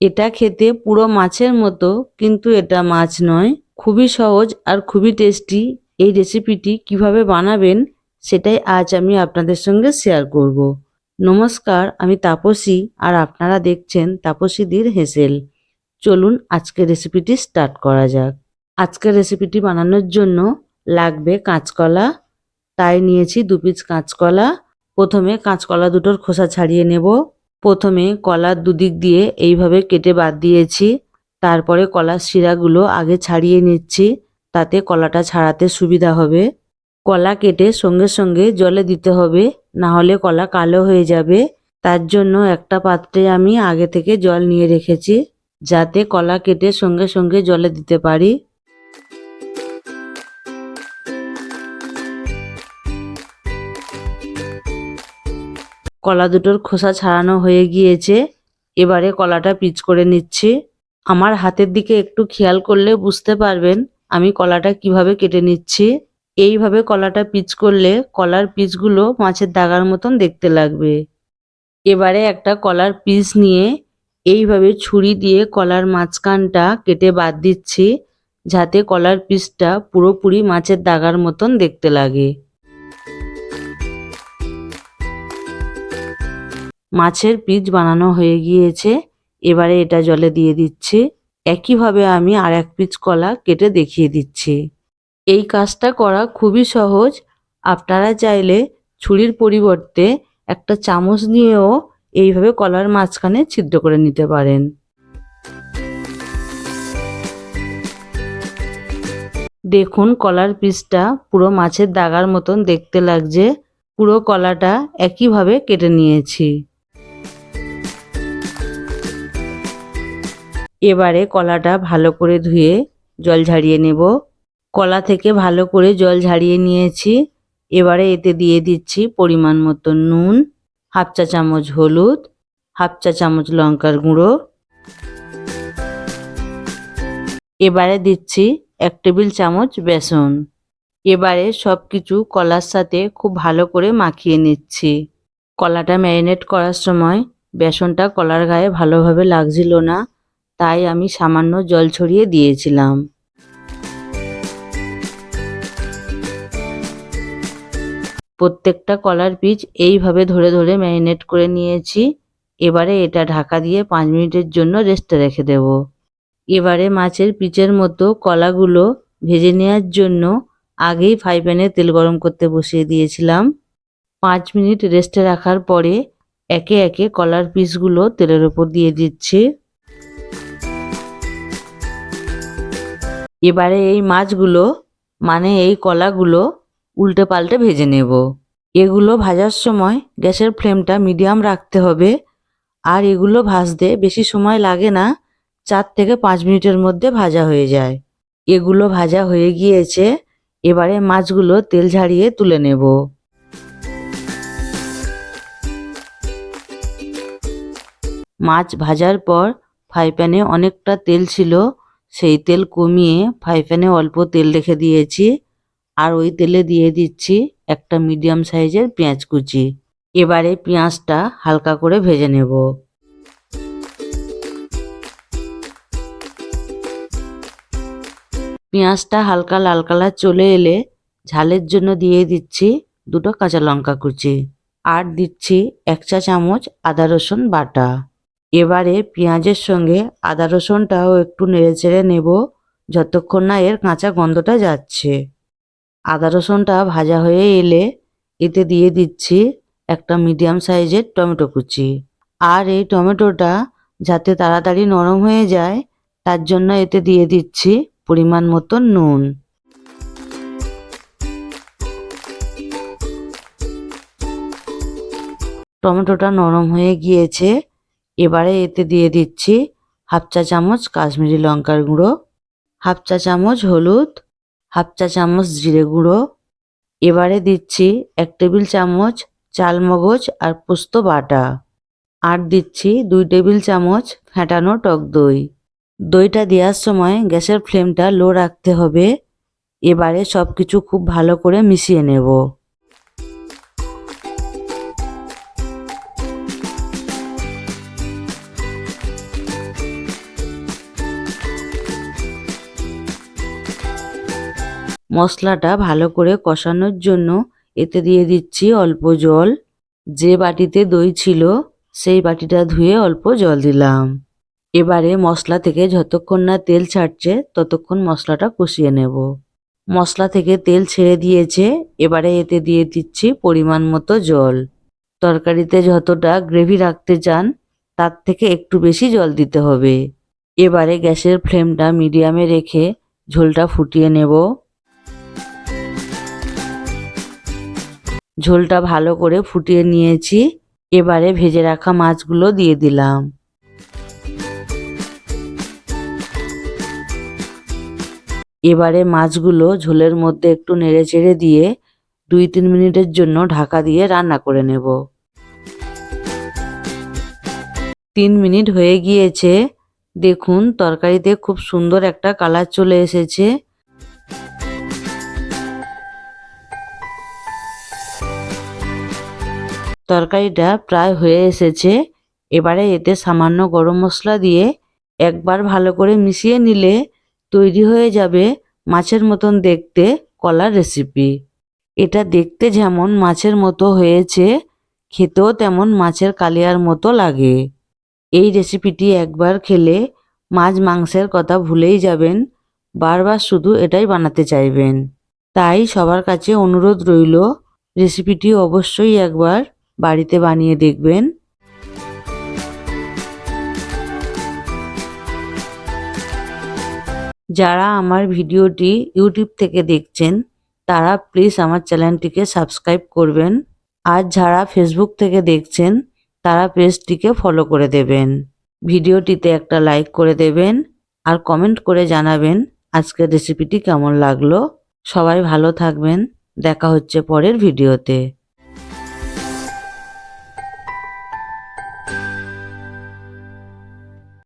এটা খেতে পুরো মাছের মতো, কিন্তু এটা মাছ নয়। খুবই সহজ আর খুবই টেস্টি এই রেসিপিটি কীভাবে বানাবেন, সেটাই আজ আমি আপনাদের সঙ্গে শেয়ার করব। নমস্কার, আমি তাপসী আর আপনারা দেখছেন তাপসীদির হেসেল। চলুন আজকের রেসিপিটি স্টার্ট করা যাক। আজকের রেসিপিটি বানানোর জন্য লাগবে কাঁচকলা। তাই নিয়েছি দু পিস কাঁচকলা। প্রথমে কাঁচকলা দুটোর খোসা ছাড়িয়ে নেব। প্রথমে কলার দুদিক দিয়ে এইভাবে কেটে বাদ দিয়েছি, তারপরে কলার শিরাগুলো আগে ছাড়িয়ে নিচ্ছি, তাতে কলাটা ছাড়াতে সুবিধা হবে। কলা কেটে সঙ্গে সঙ্গে জলে দিতে হবে না হলে কলা কালো হয়ে যাবে। তার জন্য একটা পাত্রে আমি আগে থেকে জল নিয়ে রেখেছি, যাতে কলা কেটে সঙ্গে সঙ্গে জলে দিতে পারি। কলা দুটোর খোসা ছাড়ানো হয়ে গিয়েছে। এবারে কলাটা পিচ করে নিচ্ছি। আমার হাতের দিকে একটু খেয়াল করলে বুঝতে পারবেন আমি কলাটা কীভাবে কেটে নিচ্ছি। এইভাবে কলাটা পিচ করলে কলার পিচগুলো মাছের দাগার মতন দেখতে লাগবে। এবারে একটা কলার পিস নিয়ে এইভাবে ছুরি দিয়ে কলার মাঝখানটা কেটে বাদ দিচ্ছি, যাতে কলার পিসটা পুরোপুরি মাছের দাগার মতন দেখতে লাগে। মাছের পিস বানানো হয়ে গিয়েছে। এবারে এটা জলে দিয়ে দিচ্ছি। একইভাবে আমি আর এক পিস কলা কেটে দেখিয়ে দিচ্ছি। এই কাজটা করা খুবই সহজ। আপনারা চাইলে ছুরির পরিবর্তে একটা চামচ নিয়েও এইভাবে কলার মাঝখানে ছিদ্র করে নিতে পারেন। দেখুন, কলার পিসটা পুরো মাছের দাগার মতন দেখতে লাগছে। পুরো কলাটা একইভাবে কেটে নিয়েছি। এবারে কলাটা ভালো করে ধুয়ে জল ঝারিয়ে নেব। কলা থেকে ভালো করে জল ঝারিয়ে নিয়েছি। এবারে এতে দিয়ে দিচ্ছি পরিমাণ মতো নুন, হাফ চা চামচ হলুদ, হাফ চা চামচ লঙ্কার গুঁড়ো। এবারে দিচ্ছি এক টেবিল চামচ বেসন। এবারে সব কিছু কলার সাথে খুব ভালো করে মাখিয়ে নিচ্ছি। কলাটা ম্যারিনেট করার সময় বেসনটা কলার গায়ে ভালোভাবে লাগছিল না। তাই আমি সামান্য জল ছড়িয়ে দিয়েছিলাম। প্রত্যেকটা কলার পিচ এইভাবে ধরে ধরে ম্যারিনেট করে নিয়েছি। এবারে এটা ঢাকা দিয়ে পাঁচ মিনিটের জন্য রেস্টে রেখে দেব। এবারে মাছের পিচের মতো কলাগুলো ভেজে নেওয়ার জন্য আগেই ফ্রাই প্যানে তেল গরম করতে বসিয়ে দিয়েছিলাম। পাঁচ মিনিট রেস্টে রাখার পরে একে একে কলার পিসগুলো তেলের ওপর দিয়ে দিচ্ছি। এবারে এই মাছগুলো মানে এই কলাগুলো উল্টে পাল্টে ভেজে নেব। এগুলো ভাজার সময় গ্যাসের ফ্লেমটা মিডিয়াম রাখতে হবে। আর এগুলো ভাজতে বেশি সময় লাগে না, চার থেকে পাঁচ মিনিটের মধ্যে ভাজা হয়ে যায়। এগুলো ভাজা হয়ে গিয়েছে, এবারে মাছগুলো তেল ঝাড়িয়ে তুলে নেব। মাছ ভাজার পর ফ্রাই প্যানে অনেকটা তেল ছিল সেই তেল কমিয়ে ফ্রাই প্যানে অল্প তেল রেখে দিয়েছি। আর ওই তেলে দিয়ে দিচ্ছি একটা মিডিয়াম সাইজের পেঁয়াজ কুচি। এবারে পেঁয়াজটা হালকা করে ভেজে নেব। পেঁয়াজটা হালকা লাল কালার চলে এলে ঝালের জন্য দিয়ে দিচ্ছি দুটো কাঁচা লঙ্কা কুচি। আর দিচ্ছি এক চা চামচ আদা রসুন বাটা। এবারে পেঁয়াজের সঙ্গে আদা রসুনটাও একটু নেড়ে চেড়ে নেব যতক্ষণ না এর কাঁচা গন্ধটা যাচ্ছে। আদা রসুনটা ভাজা হয়ে এলে এতে দিয়ে দিচ্ছি একটা মিডিয়াম সাইজের টমেটো কুচি। আর এই টমেটোটা যাতে তাড়াতাড়ি নরম হয়ে যায়, তার জন্য এতে দিয়ে দিচ্ছি পরিমাণ মতো নুন। টমেটোটা নরম হয়ে গিয়েছে এবারে এতে দিয়ে দিচ্ছি হাফ চা চামচ কাশ্মীরি লঙ্কার গুঁড়ো, হাফ চা চামচ হলুদ, হাফ চা চামচ জিরে গুঁড়ো। এবারে দিচ্ছি এক টেবিল চামচ চাল মগজ আর পোস্ত বাটা। আর দিচ্ছি দুই টেবিল চামচ ফেটানো টক দই। দইটা দেওয়ার সময় গ্যাসের ফ্লেমটা লো রাখতে হবে। এবারে সব কিছু খুব ভালো করে মিশিয়ে নেব। মশলাটা ভালো করে কষানোর জন্য এতে দিয়ে দিচ্ছি অল্প জল। যে বাটিতে দই ছিল, সেই বাটিটা ধুয়ে অল্প জল দিলাম। এবারে মশলা থেকে যতক্ষণ না তেল ছাড়ছে, ততক্ষণ মশলাটা কষিয়ে নেব। মশলা থেকে তেল ছেড়ে দিয়েছে, এবারে এতে দিয়ে দিচ্ছি পরিমাণ মতো জল। তরকারিতে যতটা গ্রেভি রাখতে চান, তার থেকে একটু বেশি জল দিতে হবে। এবারে গ্যাসের ফ্লেমটা মিডিয়ামে রেখে ঝোলটা ফুটিয়ে নেব। ঝোলটা ভালো করে ফুটিয়ে নিয়েছি। এবারে ভেজে রাখা মাছগুলো দিয়ে দিলাম। এবারে মাছগুলো ঝোলের মধ্যে একটু নেড়ে চেড়ে দিয়ে দুই তিন মিনিটের জন্য ঢাকা দিয়ে রান্না করে নেব। তিন মিনিট হয়ে গিয়েছে। দেখুন, তরকারিতে খুব সুন্দর একটা কালার চলে এসেছে। তরকারিটা প্রায় হয়ে এসেছে। এবারে এতে সামান্য গরম মশলা দিয়ে একবার ভালো করে মিশিয়ে নিলে তৈরি হয়ে যাবে মাছের মতন দেখতে কলার রেসিপি। এটা দেখতে যেমন মাছের মতো হয়েছে, খেতেও তেমন মাছের কালিয়ার মতো লাগে। এই রেসিপিটি একবার খেলে মাছ মাংসের কথা ভুলেই যাবেন, বারবার শুধু এটাই বানাতে চাইবেন। তাই সবার কাছে অনুরোধ রইল, রেসিপিটি অবশ্যই একবার বাড়িতে বানিয়ে দেখবেন। যারা আমার ভিডিওটি ইউটিউব থেকে দেখছেন, তারা প্লিজ আমার চ্যানেলটিকে সাবস্ক্রাইব করবেন। আর যারা ফেসবুক থেকে দেখছেন, তারা পেজটিকে ফলো করে দেবেন। ভিডিওটিতে একটা লাইক করে দেবেন আর কমেন্ট করে জানাবেন আজকের রেসিপিটি কেমন লাগল। সবাই ভালো থাকবেন। দেখা হচ্ছে পরের ভিডিওতে।